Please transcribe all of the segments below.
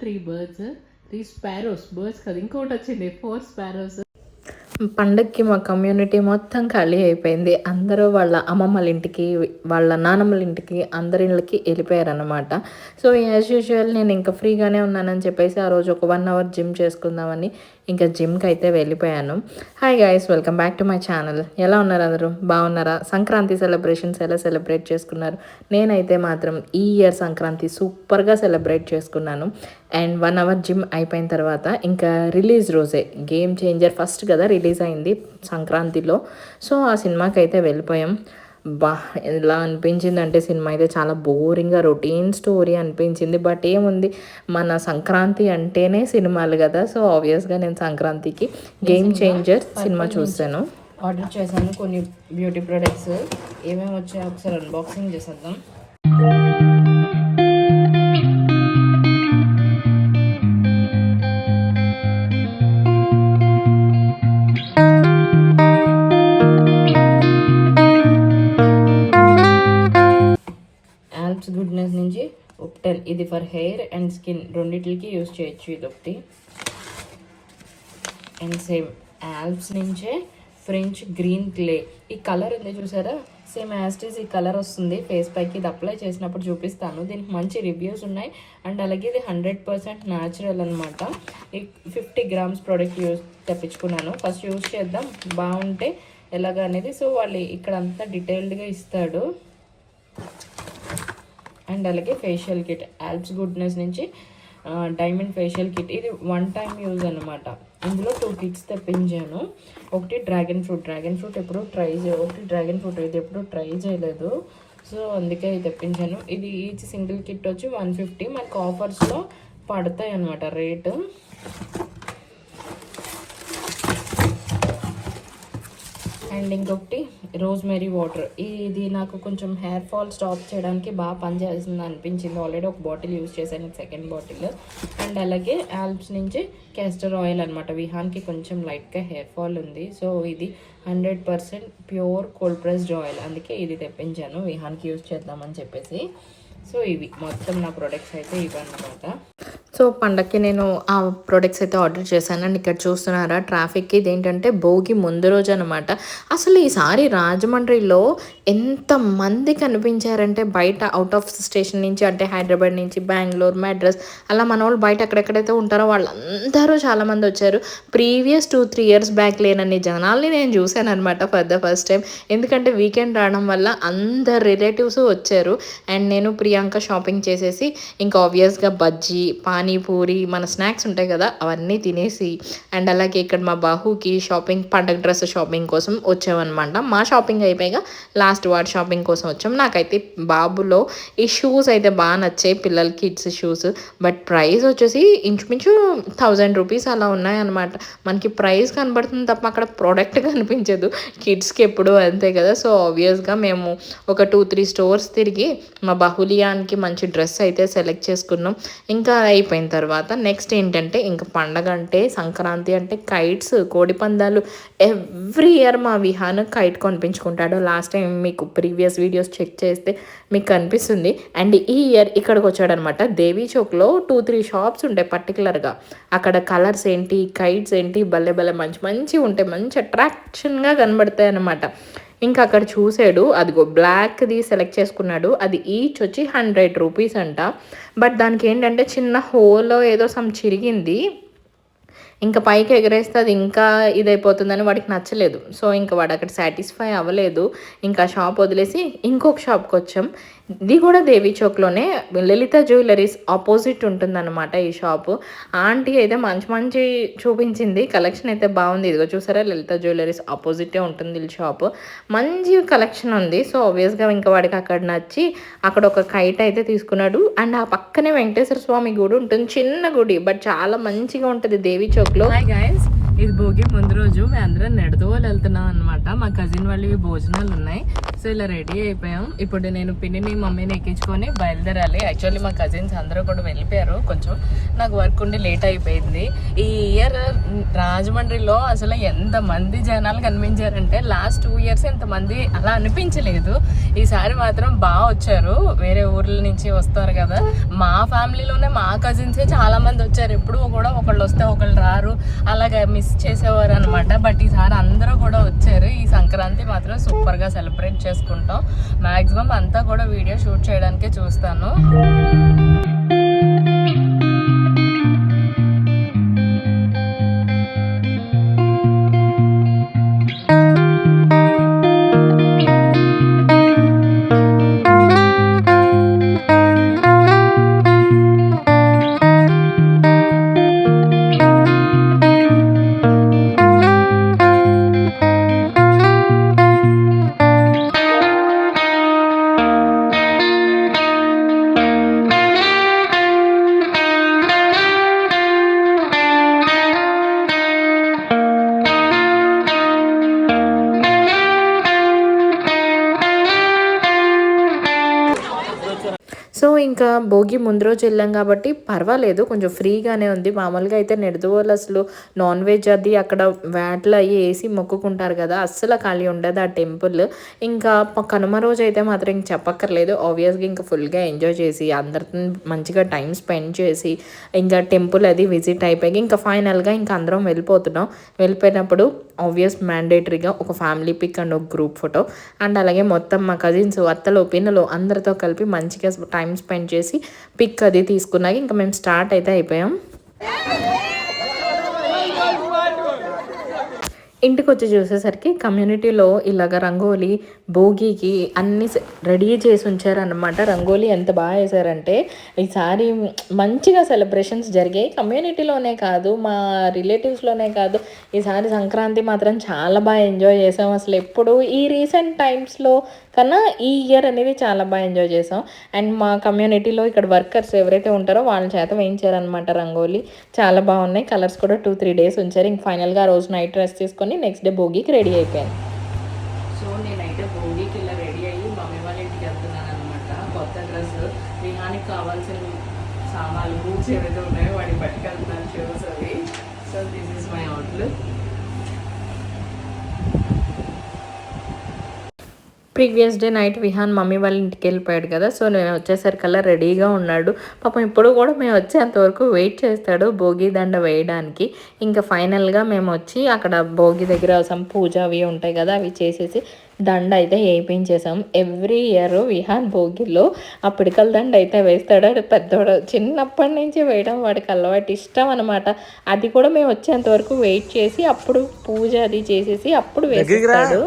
Three birds three sparrows birds కదా. ఇంకోటి వచ్చింది. ఫోర్ స్పారోస్ పండక్కి మా కమ్యూనిటీ మొత్తం ఖాళీ అయిపోయింది. అందరూ వాళ్ళ అమ్మమ్మల ఇంటికి వాళ్ళ నానమ్మల ఇంటికి అందరి ఇళ్ళకి వెళ్ళిపోయారనమాట సో యాజ్ యూజువల్ నేను ఇంకా ఫ్రీగానే ఉన్నానని చెప్పేసి ఆ రోజు ఒక వన్ అవర్ జిమ్ చేసుకుందామని ఇంకా జిమ్కి అయితే వెళ్ళిపోయాను. Hi guys welcome back to my channel ఎలా ఉన్నారు అందరూ? బాగున్నారా? సంక్రాంతి సెలబ్రేషన్స్ ఎలా సెలబ్రేట్ చేసుకున్నారు? నేనైతే మాత్రం ఈ ఇయర్ సంక్రాంతి సూపర్గా సెలబ్రేట్ చేసుకున్నాను. అండ్ వన్ అవర్ జిమ్ అయిపోయిన తర్వాత ఇంకా రిలీజ్ రోజే. గేమ్ చేంజర్ ఫస్ట్ కదా రిలీజ్ అయింది సంక్రాంతిలో. సో ఆ సినిమాకి అయితే వెళ్ళిపోయాం. బా ఎలా అనిపించింది అంటే సినిమా అయితే చాలా బోరింగ్గా రొటీన్ స్టోరీ అనిపించింది. బట్ ఏముంది మన సంక్రాంతి అంటేనే సినిమాలు కదా. సో ఆబ్వియస్గా నేను సంక్రాంతికి గేమ్ చేంజర్ సినిమా చూసాను ఆర్డర్ చేశాను కొన్ని బ్యూటీ ప్రొడక్ట్స్ ఏమేమి వచ్చాయో ఒకసారి అన్బాక్సింగ్ చేసేద్దాం. ఒకటెన్ ఇది ఫర్ హెయిర్ అండ్ స్కిన్ రెండిటికి యూస్ చేయొచ్చు ఇది ఒకటి అండ్ సేమ్ ఆల్ప్స్ నుంచే ఫ్రెంచ్ గ్రీన్ క్లే. ఈ కలర్ ఉంది చూసారా? సేమ్ యాస్టీస్ ఈ కలర్ వస్తుంది. ఫేస్ పైకి ఇది అప్లై చేసినప్పుడు చూపిస్తాను. దీనికి మంచి రివ్యూస్ ఉన్నాయి. అండ్ అలాగే ఇది హండ్రెడ్ పర్సెంట్ న్యాచురల్ అనమాట ఈ ఫిఫ్టీ గ్రామ్స్ ప్రోడక్ట్ యూస్ తెప్పించుకున్నాను. ఫస్ట్ యూజ్ చేద్దాం. బాగుంటే ఎలాగ అనేది. సో వాళ్ళు ఇక్కడ అంతా డీటెయిల్డ్గా ఇస్తాడు. అండ్ అలాగే ఫేషియల్ కిట్ ఆల్ప్స్ గుడ్నెస్ నుంచి డైమండ్ ఫేషియల్ కిట్ ఇది వన్ టైం యూజ్ అనమాట ఇందులో టూ కిట్స్ తెప్పించాను. ఒకటి డ్రాగన్ ఫ్రూట్ డ్రాగన్ ఫ్రూట్ ఎప్పుడు ట్రై చే ఒకటి డ్రాగన్ ఫ్రూట్ ఇది ఎప్పుడు ట్రై చేయలేదు. సో అందుకే ఇది తెప్పించాను. ఇది ఈచ్ సింగిల్ కిట్ వచ్చి వన్ ఫిఫ్టీ మనకు ఆఫర్స్లో పడతాయి అనమాట రేటు. అండ్ ఇంకొకటి రోజ్మెరీ వాటర్. ఇది నాకు కొంచెం హెయిర్ ఫాల్ స్టాప్ చేయడానికి బాగా పనిచేస్తుంది అనిపించింది. ఆల్రెడీ ఒక బాటిల్ యూస్ చేశాను సెకండ్ బాటిల్. అండ్ అలాగే ఆల్ప్స్ నుంచి క్యాస్టర్ ఆయిల్ అనమాట విహాన్కి కొంచెం లైట్గా హెయిర్ ఫాల్ ఉంది. సో ఇది hundred percent pure cold pressed oil అందుకే ఇది తెప్పించాను. విహాన్కి యూస్ చేద్దామని చెప్పేసి. సో ఇవి మొత్తం నా ప్రొడక్ట్స్ అయితే ఇవన్నమాట. సో పండక్కి నేను ఆ ప్రొడక్ట్స్ అయితే ఆర్డర్ చేశాను. అండ్ ఇక్కడ చూస్తున్నారా ట్రాఫిక్కి ఇదేంటంటే భోగి ముందు రోజు అనమాట అసలు ఈసారి రాజమండ్రిలో ఎంతమంది కనిపించారంటే బయట అవుట్ ఆఫ్ స్టేషన్ నుంచి అంటే హైదరాబాద్ నుంచి బెంగళూరు మెడ్రస్ అలా మన వాళ్ళు బయట ఎక్కడెక్కడైతే ఉంటారో వాళ్ళందరూ చాలామంది వచ్చారు. Previous two three years back లేనన్ని జనాల్ని నేను చూశాను అనమాట ఫర్ ద ఫస్ట్ టైం ఎందుకంటే వీకెండ్ రావడం వల్ల అందరు రిలేటివ్స్ వచ్చారు. అండ్ నేను ప్రియాంక షాపింగ్ చేసేసి ఇంకా ఆబ్వియస్గా బజ్జీ పానీపూరి మన స్నాక్స్ ఉంటాయి కదా అవన్నీ తినేసి అండ్ అలాగే ఇక్కడ మా బాహుకి షాపింగ్ పండగ డ్రెస్ షాపింగ్ కోసం వచ్చామన్నమాట. మా షాపింగ్ అయిపోయాక లాస్ట్ వార్డ్ షాపింగ్ కోసం వచ్చాం. నాకైతే బాబులో ఈ షూస్ అయితే బాగా నచ్చాయి పిల్లల కిడ్స్ షూస్. బట్ ప్రైస్ వచ్చేసి ఇంచుమించు థౌజండ్ రూపీస్ అలా ఉన్నాయన్నమాట. మనకి ప్రైస్ కనబడుతుంది తప్ప అక్కడ ప్రోడక్ట్ కనిపించదు. కిడ్స్కి ఎప్పుడు అంతే కదా. సో ఆబ్వియస్గా మేము ఒక టూ త్రీ స్టోర్స్ తిరిగి మా బహులియానికి మంచి డ్రెస్ అయితే సెలెక్ట్ చేసుకున్నాం. ఇంకా అయిపోయిన తర్వాత నెక్స్ట్ ఏంటంటే ఇంకా పండగ అంటే సంక్రాంతి అంటే కైట్స్ కోడి పందాలు ఎవ్రీ ఇయర్ మా విహాన్ కైట్ కొనిపించుకుంటాడు. లాస్ట్ టైం మీకు ప్రీవియస్ వీడియోస్ చెక్ చేస్తే మీకు కనిపిస్తుంది అండ్ ఈ ఇయర్ ఇక్కడికి వచ్చాడనమాట. దేవీ చౌక్లో టూ త్రీ షాప్స్ ఉంటాయి పర్టికులర్గా అక్కడ కలర్స్ ఏంటి కైట్స్ ఏంటి భలే భలే మంచి మంచి ఉంటాయి. మంచి అట్రాక్షన్గా కనబడతాయి అన్నమాట ఇంకా అక్కడ చూసాడు అదిగో బ్లాక్ది సెలెక్ట్ చేసుకున్నాడు అది ఈచ్ వచ్చి హండ్రెడ్ రూపీస్ అంట. బట్ దానికి ఏంటంటే చిన్న హోల్లో ఏదో సమ్ చిరిగింది. ఇంకా పైకి ఎగరేస్తే అది ఇంకా ఇదైపోతుందని వాడికి నచ్చలేదు. సో ఇంకా వాడు అక్కడ సాటిస్ఫై అవ్వలేదు. ఇంకా షాప్ వదిలేసి ఇంకొక షాప్కి వచ్చాం. ఇది కూడా దేవి చౌక్లోనే లలిత జ్యువెలరీస్ ఆపోజిట్ ఉంటుందన్నమాట ఈ షాపు. ఆంటీ అయితే మంచి మంచి చూపించింది. కలెక్షన్ అయితే బాగుంది. ఇదిగో చూసారా? లలిత జ్యువెలరీస్ ఆపోజిటే ఉంటుంది ఈ షాప్. మంచి కలెక్షన్ ఉంది. సో ఆబ్వియస్గా ఇంకా వాడికి అక్కడ నచ్చి అక్కడ ఒక కైట్ అయితే తీసుకున్నాడు. అండ్ ఆ పక్కనే వెంకటేశ్వర స్వామి గుడి ఉంటుంది. చిన్న గుడి బట్ చాలా మంచిగా ఉంటుంది దేవి చౌక్లో. గాయస్ ఇది భోగి ముందు రోజు మేము అందరం నెడదోలు వెళ్తున్నాం అనమాట మా కజిన్ వాళ్ళవి భోజనాలు ఉన్నాయి. సో ఇలా రెడీ అయిపోయాం. ఇప్పుడు నేను పిన్నిని మమ్మీని ఎక్కించుకొని బయలుదేరాలి. యాక్చువల్లీ మా కజిన్స్ అందరూ కూడా వెళ్ళిపోయారు. కొంచెం నాకు వర్క్ ఉండి లేట్ అయిపోయింది. ఈ ఇయర్ రాజమండ్రిలో అసలు ఎంతమంది జనాలు కనిపించారంటే లాస్ట్ టూ ఇయర్స్ ఇంతమంది అలా అనిపించలేదు. ఈసారి మాత్రం బాగా వచ్చారు. వేరే ఊర్ల నుంచి వస్తారు కదా. మా ఫ్యామిలీలోనే మా కజిన్సే చాలామంది వచ్చారు. ఎప్పుడు కూడా ఒకళ్ళు వస్తే ఒకళ్ళు రారు. అలాగే మిస్ చేసేవారు అనమాట బట్ ఈసారి అందరూ కూడా వచ్చారు. ఈ సంక్రాంతి మాత్రం సూపర్గా సెలబ్రేట్ చేసుకుంటాం. మాక్సిమం అంతా కూడా వీడియో షూట్ చేయడానికే చూస్తాను. ముందు రోజు వెళ్ళాం కాబట్టి పర్వాలేదు కొంచెం ఫ్రీగానే ఉంది. మామూలుగా అయితే నెడదవోలు అసలు నాన్ వెజ్ అది అక్కడ వ్యాట్లు అవి వేసి మొక్కుకుంటారు కదా అస్సలు ఖాళీ ఉండదు ఆ టెంపుల్. ఇంకా కనుమ రోజు అయితే మాత్రం ఇంక చెప్పక్కర్లేదు. ఆబ్వియస్గా ఇంకా ఫుల్గా ఎంజాయ్ చేసి అందరితో మంచిగా టైం స్పెండ్ చేసి ఇంకా టెంపుల్ అది విజిట్ అయిపోయి ఇంకా ఫైనల్గా ఇంకా అందరం వెళ్ళిపోతున్నాం. వెళ్ళిపోయినప్పుడు ఆబ్వియస్ మ్యాండేటరీగా ఒక ఫ్యామిలీ పిక్ అండ్ ఒక గ్రూప్ ఫోటో అండ్ అలాగే మొత్తం మా కజిన్స్ అత్తలు పిన్నలు అందరితో కలిపి మంచిగా టైం స్పెండ్ చేసి పిక్ అది తీసుకున్నాక ఇంకా మేము స్టార్ట్ అయితే అయిపోయాం. ఇంటికి వచ్చి చూసేసరికి కమ్యూనిటీలో ఇలాగ రంగోలీ భోగికి అన్ని రెడీ చేసి ఉంచారనమాట రంగోలీ ఎంత బాగా వేశారంటే ఈసారి మంచిగా సెలబ్రేషన్స్ జరిగాయి. కమ్యూనిటీలోనే కాదు మా రిలేటివ్స్లోనే కాదు ఈసారి సంక్రాంతి మాత్రం చాలా బాగా ఎంజాయ్ చేసాం. అసలు ఎప్పుడు ఈ రీసెంట్ టైమ్స్లో కన్నా ఈ ఇయర్ అనేది చాలా బాగా ఎంజాయ్ చేసాం. అండ్ మా కమ్యూనిటీలో ఇక్కడ వర్కర్స్ ఎవరైతే ఉంటారో వాళ్ళ చేత వేయించారనమాట రంగోలీ. చాలా బాగున్నాయి. కలర్స్ కూడా టూ త్రీ డేస్ ఉంచారు. ఇంక ఫైనల్గా ఆ రోజు నైట్ డ్రెస్ తీసుకొని నెక్స్ట్ డే భోగికి రెడీ అయిపోయాను సో నేనైతే భోగికి ఇలా రెడీ అయ్యి మమ్మీ వాళ్ళ ఇంటికి వెళ్తున్నాను అనమాట కొత్త డ్రెస్ విహానికి కావాల్సిన సామాన్లు బూట్స్ ఏవైతే ఉన్నాయో వాటికి పట్టుకెళ్తున్నాను షూస్ అవి so this is my outlook previous day night Vihaan mummy వాళ్ళ ఇంటికి వెళ్ళిపోయాడు కదా సో నేను వచ్చేసరికల్లా రెడీగా ఉన్నాడు. పాపం ఇప్పుడు కూడా మేము వచ్చేంత వరకు వెయిట్ చేస్తాడు భోగి దండ వేయడానికి. ఇంకా ఫైనల్గా మేము వచ్చి అక్కడ భోగి దగ్గర సమ్ పూజ అవి ఉంటాయి కదా అవి చేసేసి దండ అయితే వేయించేసాం ఎవ్రీ ఇయర్ విహాన్ భోగిలో ఆ పిడకల దండ అయితే వేస్తాడు. అది పెద్దవాడు చిన్నప్పటి నుంచి వేయడం వాడికి అలవాటు ఇష్టం అనమాట అది కూడా మేము వచ్చేంత వరకు వెయిట్ చేసి అప్పుడు పూజ అది చేసేసి అప్పుడు వేసేస్తాడు.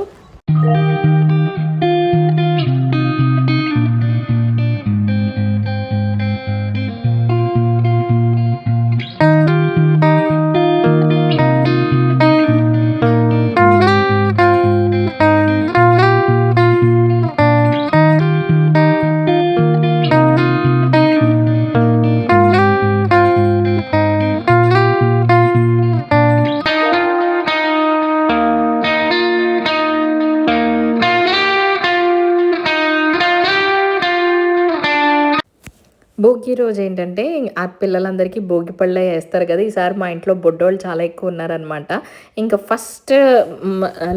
రోజు ఏంటంటే ఆ పిల్లలందరికీ భోగి పళ్ళ వేస్తారు కదా. ఈసారి మా ఇంట్లో బొడ్డోళ్ళు చాలా ఎక్కువ ఉన్నారనమాట ఇంకా ఫస్ట్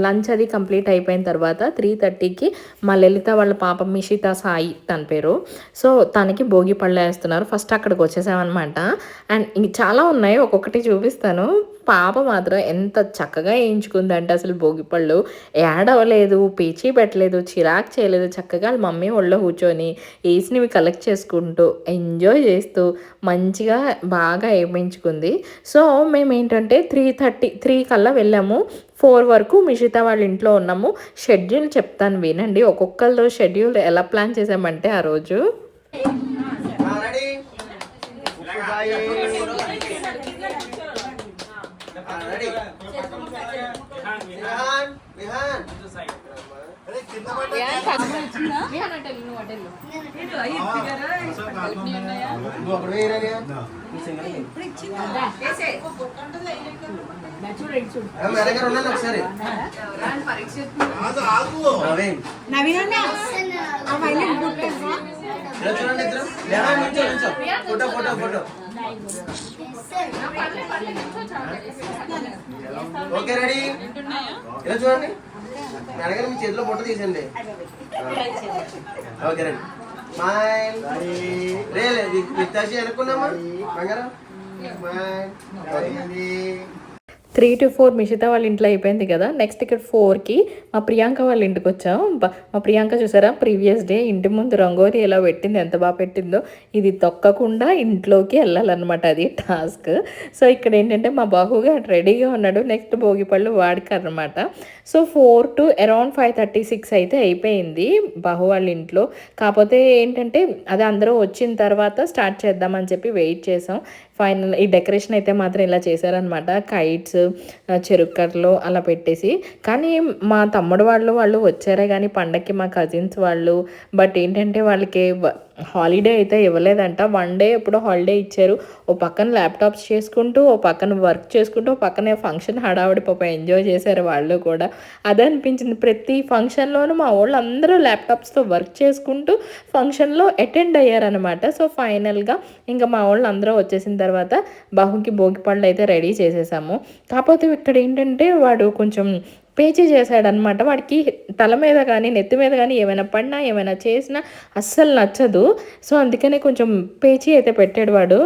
లంచ్ అది కంప్లీట్ అయిపోయిన తర్వాత త్రీ థర్టీకి మా లలిత వాళ్ళ పాప మిషిత సాయి తన పేరు. సో తనకి భోగి పళ్ళ వేస్తున్నారు. ఫస్ట్ అక్కడికి వచ్చేసామన్నమాట. అండ్ ఇంక చాలా ఉన్నాయి. ఒక్కొక్కటి చూపిస్తాను. పాప మాత్రం ఎంత చక్కగా వేయించుకుందంటే అసలు భోగిపళ్ళు. ఏడవలేదు పీచి పెట్టలేదు చిరాకు చేయలేదు. చక్కగా వాళ్ళ మమ్మీ ఒళ్ళో కూర్చొని వేసినవి కలెక్ట్ చేసుకుంటూ ఎంజాయ్ చేస్తూ మంచిగా బాగా వేయించుకుంది సో మేము ఏంటంటే త్రీ థర్టీ త్రీ కల్లా వెళ్ళాము. ఫోర్ వరకు మిషిత వాళ్ళ ఇంట్లో ఉన్నాము. షెడ్యూల్ చెప్తాను వినండి. ఒక్కొక్కళ్ళు షెడ్యూల్ ఎలా ప్లాన్ చేసామంటే ఆ రోజు రెడీ రెడీ విహాన్ విహాన్ ఒకసారి. చూడండి photo photo photo. Okay ready? ఇలా చూడండి. మెడగారు మీ చేతిలో ఫోటో తీసండి ఓకే రెడీ. స్మైల్ రే విత్తాసి అనుకున్నామా బంగారం? Smile three two four Mishita వాళ్ళ ఇంట్లో అయిపోయింది కదా. నెక్స్ట్ ఇక్కడ ఫోర్కి మా ప్రియాంక వాళ్ళ ఇంటికి వచ్చాం మా ప్రియాంక చూసారా? ప్రీవియస్ డే ఇంటి ముందు రంగోలి ఎలా పెట్టింది ఎంత బాగా పెట్టిందో. ఇది తొక్కకుండా ఇంట్లోకి వెళ్ళాలన్నమాట అది టాస్క్ సో ఇక్కడ ఏంటంటే మా బాహుగా రెడీగా ఉన్నాడు. నెక్స్ట్ భోగి పళ్ళు వాడికన్నమాట. So four to around five thirty six అయితే అయిపోయింది బాహు వాళ్ళ ఇంట్లో. కాకపోతే ఏంటంటే అది అందరూ వచ్చిన తర్వాత స్టార్ట్ చేద్దామని చెప్పి వెయిట్ చేసాం. ఫైనల్ ఈ డెకరేషన్ అయితే మాత్రం ఇలా చేశారనమాట కైట్స్ చెరుక్కర్లు అలా పెట్టేసి. కానీ మా తమ్ముడు వాళ్ళు వాళ్ళు వచ్చారే కానీ పండక్కి మా కజిన్స్ వాళ్ళు. బట్ ఏంటంటే వాళ్ళకి హాలిడే అయితే ఇవ్వలేదంట. వన్ డే ఎప్పుడో హాలిడే ఇచ్చారు. ఓ పక్కన ల్యాప్టాప్స్ చేసుకుంటూ ఓ పక్కన వర్క్ చేసుకుంటూ ఓ పక్కనే ఫంక్షన్ హడావిడి పాప ఎంజాయ్ చేశారు వాళ్ళు కూడా. అదే అనిపించింది. ప్రతి ఫంక్షన్లోనూ మా వాళ్ళు అందరూ ల్యాప్టాప్స్తో వర్క్ చేసుకుంటూ ఫంక్షన్లో అటెండ్ అయ్యారనమాట సో ఫైనల్గా ఇంకా మా వాళ్ళు అందరూ వచ్చేసిన తర్వాత బాహుకి భోగి పళ్ళు అయితే రెడీ చేసేసాము. కాకపోతే ఇక్కడ ఏంటంటే వాడు కొంచెం పేచీ చేశాడనమాట వాడికి తల మీద కానీ నెత్తి మీద కానీ ఏమైనా పడినా ఏమైనా చేసినా అస్సలు నచ్చదు. సో అందుకనే కొంచెం పేచీ అయితే పెట్టాడు వాడు.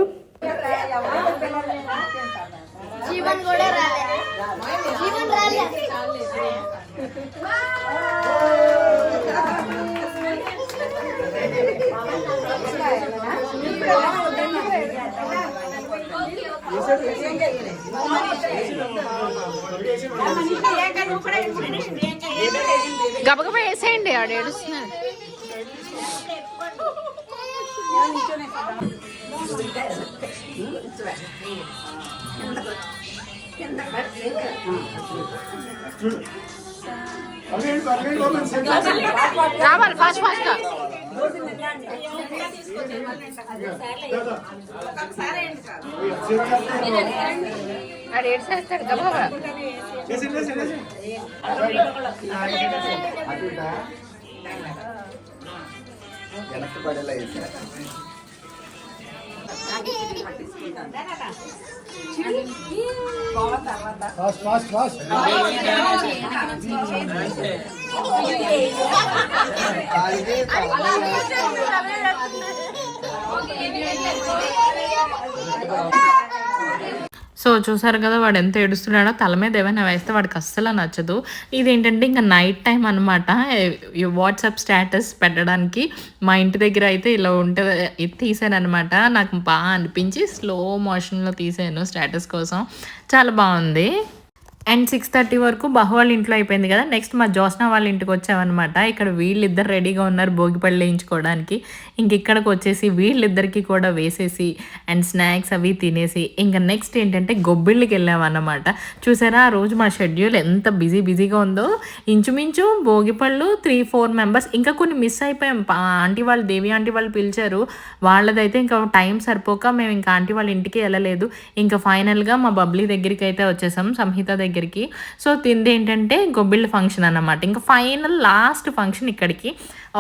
గబగబా వేసేయండి ఆడు ఏడుస్తున్నాడు రావాలి ఫాస్ట్ ఫాస్ట్గా. ఆడు ఏడ్చేస్తాడు వెనక్కి పడేలా Fast, fast, fast. Okay. So చూసారు కదా వాడు ఎంత ఏడుస్తున్నాడో తల మీద ఏమైనా వేస్తే వాడికి అస్సలు నచ్చదు. ఇదేంటంటే ఇంకా నైట్ టైం అనమాట వాట్సాప్ స్టేటస్ పెట్టడానికి మా ఇంటి దగ్గర అయితే ఇలా ఉంటుంది తీసాను అనమాట నాకు బాగా అనిపించి స్లో మోషన్లో తీసాను స్టేటస్ కోసం. చాలా బాగుంది. అండ్ సిక్స్ థర్టీ వరకు బహు వాళ్ళ ఇంట్లో అయిపోయింది కదా. నెక్స్ట్ మా జోస్నా వాళ్ళ ఇంటికి వచ్చామన్నమాట. ఇక్కడ వీళ్ళిద్దరు రెడీగా ఉన్నారు భోగిపళ్ళు వేయించుకోవడానికి. ఇంక ఇక్కడికి వచ్చేసి వీళ్ళిద్దరికి కూడా వేసేసి అండ్ స్నాక్స్ అవి తినేసి ఇంకా నెక్స్ట్ ఏంటంటే గొబ్బిళ్ళకి వెళ్ళామన్నమాట. చూసారా ఆ రోజు మా షెడ్యూల్ ఎంత బిజీ బిజీగా ఉందో. ఇంచుమించు భోగిపళ్ళు త్రీ ఫోర్ మెంబర్స్ ఇంకా కొన్ని మిస్ అయిపోయాం. ఆంటీ వాళ్ళు దేవి ఆంటీ వాళ్ళు పిలిచారు. వాళ్ళదైతే ఇంకా టైం సరిపోక మేము ఇంకా ఆంటీ వాళ్ళ ఇంటికి వెళ్ళలేదు. ఇంకా ఫైనల్గా మా బబ్లీ దగ్గరికి అయితే వచ్చేసాం. సంహిత దగ్గర దగ్గరికి. సో తింది ఏంటంటే గొబ్బిళ్ళ ఫంక్షన్ అన్నమాట. ఇంకా ఫైనల్ లాస్ట్ ఫంక్షన్ ఇక్కడికి.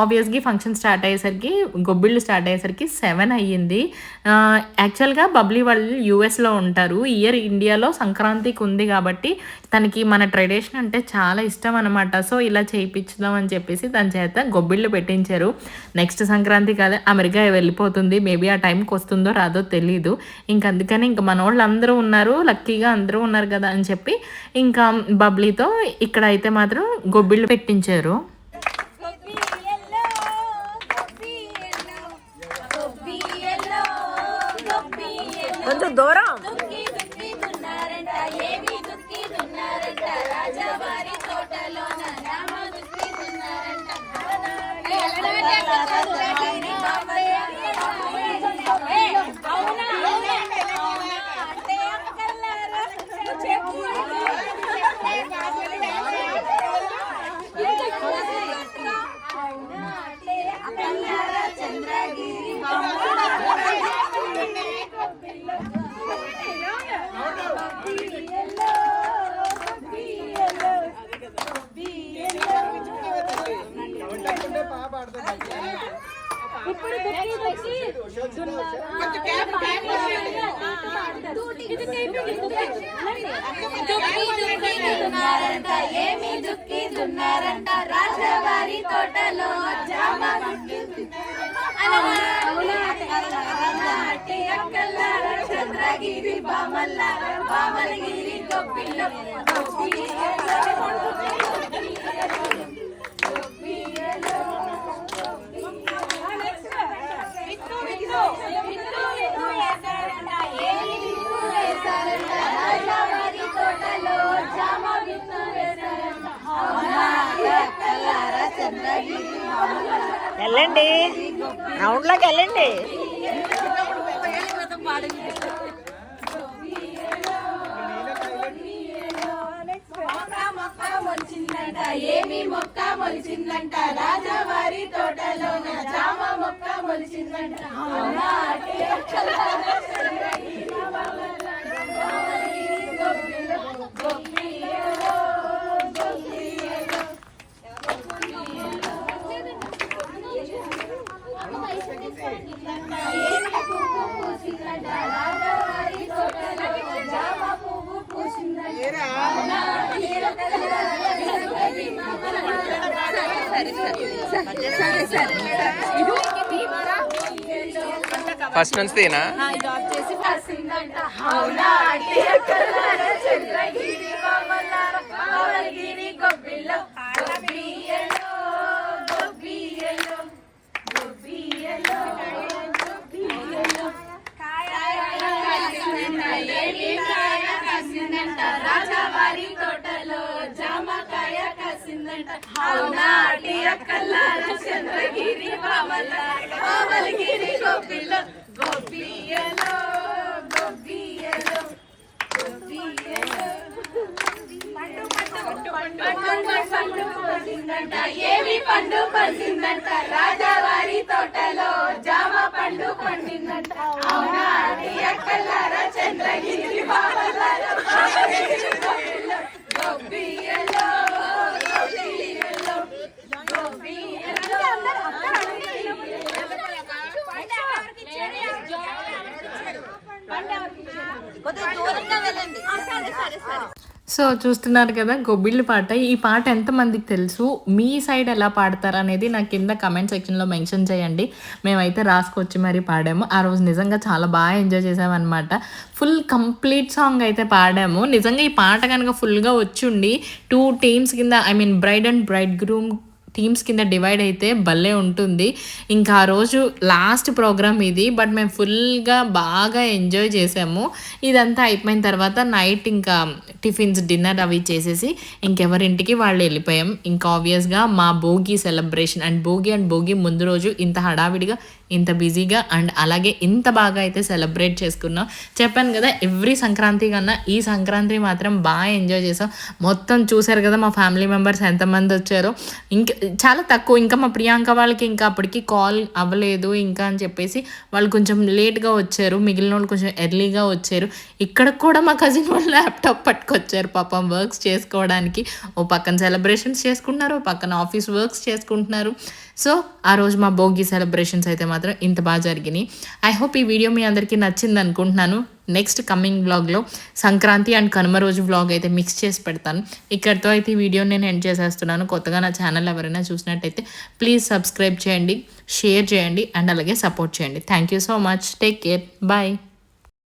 ఆబ్వియస్గా ఫంక్షన్ స్టార్ట్ అయ్యేసరికి గొబ్బిళ్ళు స్టార్ట్ అయ్యేసరికి సెవెన్ అయ్యింది. యాక్చువల్గా బబ్లీ వాళ్ళు యూఎస్లో ఉంటారు. ఇయర్ ఇండియాలో సంక్రాంతికి ఉంది కాబట్టి తనకి మన ట్రెడిషన్ అంటే చాలా ఇష్టం అనమాట సో ఇలా చేయించుదాం అని చెప్పేసి తన చేత గొబ్బిళ్ళు పెట్టించారు. నెక్స్ట్ సంక్రాంతి కాదు అమెరికా వెళ్ళిపోతుంది. మేబీ ఆ టైంకి వస్తుందో రాదో తెలీదు. ఇంక అందుకని ఇంక మన వాళ్ళు అందరూ ఉన్నారు లక్కీగా అందరూ ఉన్నారు కదా అని చెప్పి ఇంకా బబ్లీతో ఇక్కడ అయితే మాత్రం గొబ్బిళ్ళు పెట్టించారు. కొంచెం దూరం? దున్నారంట ఏమి దుక్కి దున్నారంట రాజవారి తోటలో జామ అట్టి అక్కల్లార చంద్రగిరి బామల్లార బామలగిరి గొప్పిల్ల రాజవారి తోటలో జామ విత్తు వేశారంట అవునా అక్కల్లార చంద్రగిరి వెళ్ళండి రౌండ్లోకి వెళ్ళండి. మొక్క మొలిచిందంట ఏమి మొక్క మొలిచిందంట రాజవారి తోటలోన జామ మొక్క మొలిచిందంట అవునా అట్టి అక్కల్లార చంద్రగిరి బామల్లార బామలగిరి గొప్పిలో గొప్పిలో గొప్పిలో ఏమి పువ్వు పూసిందంట రాజవారి తోటలో జామ పువ్వు పూసిందంట అవునా అట్టి అక్కల్లార చంద్రగిరి ఫస్ట్ నుంచి తీనా అవునా? అది అక్కలారా చంద్రగిరి బాబలారా బామలగిరి గొబ్బిలో గొబ్బియలో గొబ్బియలో గొబ్బియలో సో చూస్తున్నారు కదా గొబ్బిళ్ళు పాట. ఈ పాట ఎంతమందికి తెలుసు? మీ సైడ్ ఎలా పాడతారు అనేది నాకు కింద కమెంట్ సెక్షన్లో మెన్షన్ చేయండి. మేమైతే రాసుకొచ్చి మరీ పాడాము. ఆ రోజు నిజంగా చాలా బాగా ఎంజాయ్ చేసామన్నమాట. ఫుల్ కంప్లీట్ సాంగ్ అయితే పాడాము. నిజంగా ఈ పాట కనుక ఫుల్గా వచ్చుండి టూ టీమ్స్ కింద I mean bride and bride groom teams కింద డివైడ్ అయితే భలే ఉంటుంది. ఇంకా ఆ రోజు లాస్ట్ ప్రోగ్రామ్ ఇది బట్ మేము ఫుల్గా బాగా ఎంజాయ్ చేసాము. ఇదంతా అయిపోయిన తర్వాత నైట్ ఇంకా టిఫిన్స్ డిన్నర్ అవి చేసేసి ఇంకెవరింటికి వాళ్ళు వెళ్ళిపోయాం. ఇంకా ఆబ్వియస్గా మా Bhogi celebration and Bhogi and Bhogi ముందు రోజు ఇంత హడావిడిగా ఇంత బిజీగా అండ్ అలాగే ఇంత బాగా అయితే సెలబ్రేట్ చేసుకున్నాం. చెప్పాను కదా ఎవ్రీ సంక్రాంతి కన్నా ఈ సంక్రాంతి మాత్రం బాగా ఎంజాయ్ చేసాం. మొత్తం చూశారు కదా మా ఫ్యామిలీ మెంబర్స్ ఎంతమంది వచ్చారో. ఇంకా చాలా తక్కువ. ఇంకా మా ప్రియాంక వాళ్ళకి ఇంకా అప్పటికి కాల్ అవ్వలేదు ఇంకా అని చెప్పేసి వాళ్ళు కొంచెం లేట్గా వచ్చారు. మిగిలిన వాళ్ళు కొంచెం ఎర్లీగా వచ్చారు. ఇక్కడ కూడా మా కజిన్ వాళ్ళు ల్యాప్టాప్ పట్టుకొచ్చారు పాపం వర్క్స్ చేసుకోవడానికి. ఓ పక్కన సెలబ్రేషన్స్ చేసుకుంటున్నారు ఓ పక్కన ఆఫీస్ వర్క్స్ చేసుకుంటున్నారు. సో ఆ రోజు మా భోగి సెలబ్రేషన్స్ అయితే మాత్రం ఇంత బాగా జరిగినాయి. ఐ హోప్ ఈ వీడియో మీ అందరికీ నచ్చింది అనుకుంటున్నాను. నెక్స్ట్ కమింగ్ వ్లాగ్లో సంక్రాంతి అండ్ కనుమ రోజు వ్లాగ్ అయితే మిక్స్ చేసి పెడతాను. ఇక్కడితో అయితే ఈ వీడియో నేను ఎండ్ చేసేస్తున్నాను. కొత్తగా నా ఛానల్ ఎవరైనా చూసినట్టయితే ప్లీజ్ సబ్స్క్రైబ్ చేయండి షేర్ చేయండి అండ్ అలాగే సపోర్ట్ చేయండి. Thank you so much take care bye